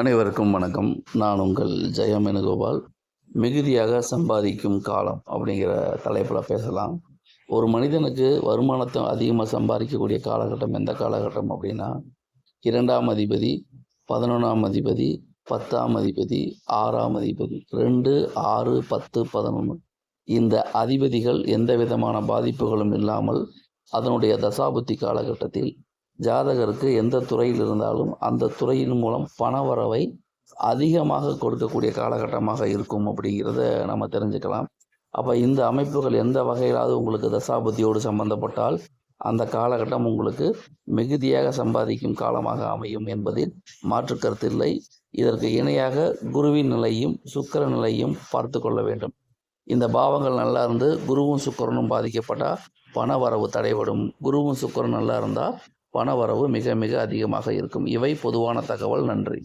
அனைவருக்கும் வணக்கம். நான் உங்கள் ஜெயமேனுகோபால் மிகுதியாக சம்பாதிக்கும் காலம் அப்படிங்கிற தலைப்பில் பேசலாம். ஒரு மனிதனுக்கு வருமானத்தை அதிகமாக சம்பாதிக்கக்கூடிய காலகட்டம் எந்த காலகட்டம் அப்படின்னா இரண்டாம் அதிபதி பதினொன்றாம் அதிபதி பத்தாம் அதிபதி ஆறாம் அதிபதி ரெண்டு ஆறு பத்து பதினொன்று இந்த அதிபதிகள் எந்த விதமான பாதிப்புகளும் இல்லாமல் அதனுடைய தசாபுத்தி காலகட்டத்தில் ஜாதகருக்கு எந்த துறையில் இருந்தாலும் அந்த துறையின் மூலம் பணவரவை அதிகமாக கொடுக்கக்கூடிய காலகட்டமாக இருக்கும் அப்படிங்கிறத நம்ம தெரிஞ்சுக்கலாம். அப்போ இந்த அமைப்புகள் எந்த வகையிலாவது உங்களுக்கு தசாபதியோடு சம்பந்தப்பட்டால் அந்த காலகட்டம் உங்களுக்கு மிகுதியாக சம்பாதிக்கும் காலமாக அமையும் என்பதில் மாற்று கருத்தில்லை இதற்கு இணையாக குருவின் நிலையும் சுக்கிர நிலையும் பார்த்து கொள்ள வேண்டும். இந்த பாவங்கள் நல்லா இருந்து குருவும் சுக்கரனும் பாதிக்கப்பட்டால் பணவரவு தடைபடும். குருவும் சுக்கிரன் நல்லா இருந்தால் பணவரவு மிக மிக அதிகமாக இருக்கும். இவை பொதுவான தகவல். நன்றி.